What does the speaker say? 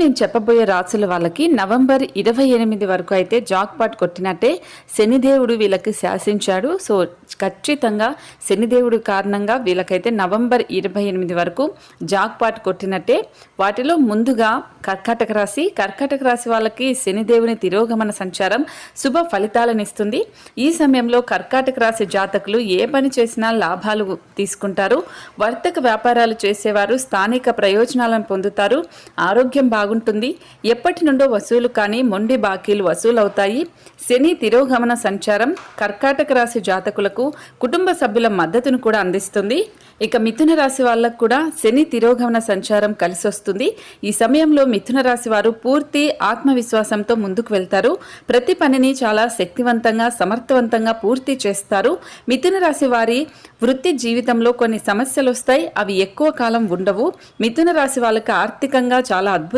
నేను చెప్పబోయే రాసుల వాళ్ళకి నవంబర్ ఇరవై ఎనిమిది వరకు అయితే జాక్పాట్ కొట్టినట్టే శనిదేవుడు వీళ్ళకి శాసించాడు. సో ఖచ్చితంగా శనిదేవుడు కారణంగా వీళ్ళకైతే నవంబర్ ఇరవై ఎనిమిది వరకు జాక్పాట్ కొట్టినట్టే. వాటిలో ముందుగా కర్కాటక రాశి. కర్కాటక రాశి వాళ్ళకి శనిదేవుని తిరోగమన సంచారం శుభ ఫలితాలను ఇస్తుంది. ఈ సమయంలో కర్కాటక రాశి జాతకులు ఏ పని చేసినా లాభాలు తీసుకుంటారు. వర్తక వ్యాపారాలు చేసేవారు స్థానిక ప్రయోజనాలను పొందుతారు ఆరోగ్యం బాగుంటుంది. ఎప్పటి నుండో వసూలు కానీ మొండి బాకీలు వసూలవుతాయి. శని తిరోగమన సంచారం కర్కాటక రాశి జాతకులకు కుటుంబ సభ్యుల మద్దతును కూడా అందిస్తుంది. ఇక మిథున రాశి వాళ్ళకు కూడా శని తిరోగమన సంచారం కలిసి వస్తుంది ఈ సమయంలో మిథున రాశి వారు పూర్తి ఆత్మవిశ్వాసంతో ముందుకు వెళ్తారు. ప్రతి పనిని చాలా శక్తివంతంగా సమర్థవంతంగా పూర్తి చేస్తారు. మిథున రాశి వారి వృత్తి జీవితంలో కొన్ని సమస్యలు వస్తాయి అవి ఎక్కువ కాలం ఉండవు. మిథున రాశి వాళ్ళకి ఆర్థికంగా చాలా అద్భుత